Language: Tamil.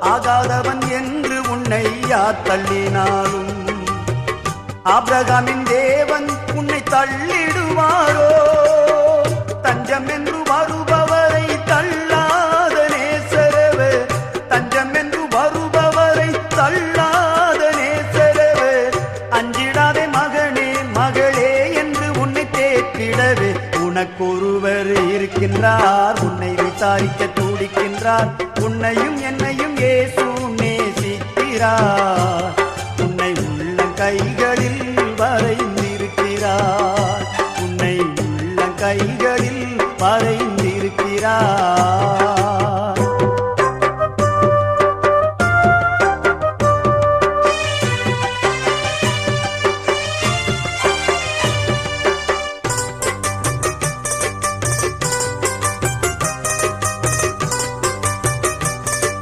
ஆகாதவன் என்று உன்னை யார் தள்ளினாலும்? ஆபிரகாமின் தேவன் உன்னை தள்ளிடுவாரோ? தஞ்சம் என்று வருபவரை தள்ளாத நேசரவு. தஞ்சம் என்று வருபவரை தள்ளாத நேசரவு. அஞ்சிடாதே மகனே மகளே என்று உன்னை தேற்றிடவே. உனக்கு ஒருவர் இருக்கின்றார் உன்னை விசாரிக்க நேசிக்கின்றார் உன்னையும் என்னையும் ஏசு நேசிக்கிறார். உன்னை உள்ள கைகளில் வரைந்திருக்கிறார். உன்னை உள்ள கைகளில் வரைந்திருக்கிறார்.